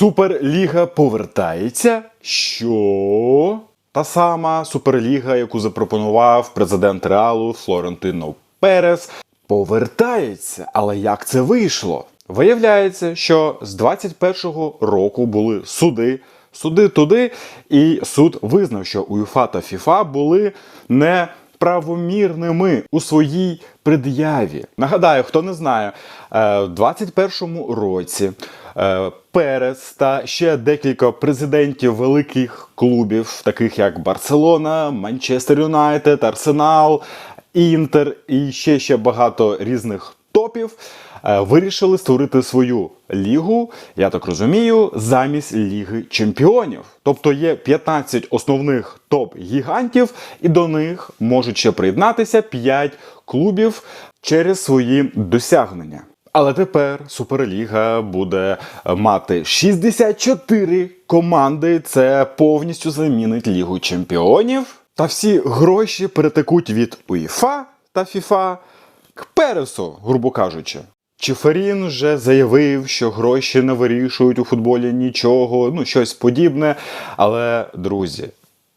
Суперліга повертається. Що? Та сама Суперліга, яку запропонував президент Реалу Флорентино Перес, повертається. Але як це вийшло? Виявляється, що з 21-го року були суди, суди туди, і суд визнав, що УЄФА та ФІФА були не правомірними у своїй пред'яві. Нагадаю, хто не знає, е, в 21-му році е, Перес та ще декілька президентів великих клубів, таких як Барселона, Манчестер Юнайтед, Арсенал, Інтер і ще ще багато різних топів. е, Вирішили створити свою лігу, я так розумію, замість Ліги Чемпіонів. Тобто є 15 основних топ-гігантів, і до них можуть ще приєднатися 5 клубів через свої досягнення. Але тепер Суперліга буде мати 64 команди. Це повністю замінить Лігу Чемпіонів. Та всі гроші перетекуть від УЄФА та ФІФА к Пересу, грубо кажучи. Чиферін вже заявив, що гроші не вирішують у футболі нічого, ну щось подібне. Але, друзі,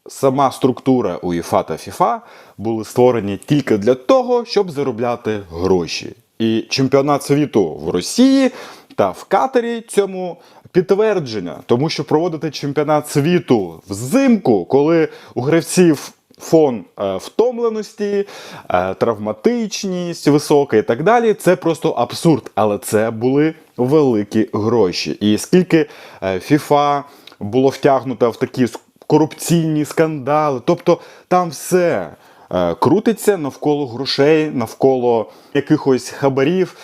сама структура УЄФА та ФІФА були створені тільки для того, щоб заробляти гроші. І чемпіонат світу в Росії та в Катарі цьому підтвердження, тому що проводити чемпіонат світу взимку, коли у гравців фон е, втомленості, е, травматичність висока і так далі. Це просто абсурд, але це були великі гроші. І скільки е, FIFA було втягнуто в такі корупційні скандали, тобто там все крутиться навколо грошей, навколо якихось хабарів.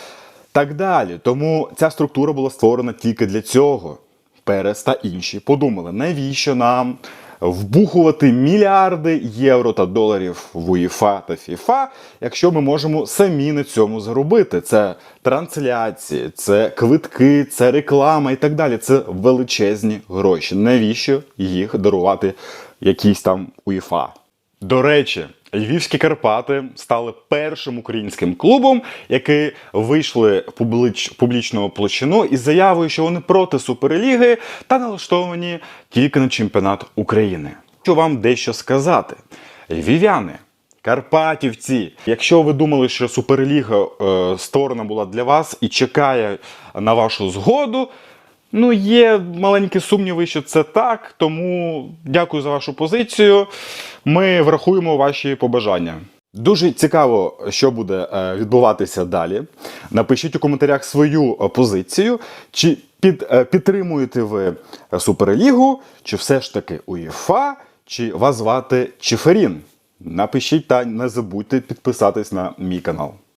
Так далі. Тому ця структура була створена тільки для цього. Перес та інші подумали, навіщо нам вбухувати мільярди євро та доларів в УЄФА та ФІФА, якщо ми можемо самі на цьому заробити. Це трансляції, це квитки, це реклама і так далі. Це величезні гроші. Навіщо їх дарувати якійсь там УЄФА? До речі, Львівські Карпати стали першим українським клубом, які вийшли в публіч, публічну площину із заявою, що вони проти Суперліги та налаштовані тільки на чемпіонат України. Хочу вам дещо сказати. Львів'яни, Карпатівці, якщо ви думали, що Суперліга е, створена була для вас і чекає на вашу згоду, Ну, є маленькі сумніви, що це так, тому дякую за вашу позицію. Ми врахуємо ваші побажання. Дуже цікаво, що буде е, відбуватися далі. Напишіть у коментарях свою е, позицію. Чи під, е, підтримуєте ви Суперлігу, чи все ж таки УЄФА, чи вас звати Чиферін? Напишіть та не забудьте підписатись на мій канал.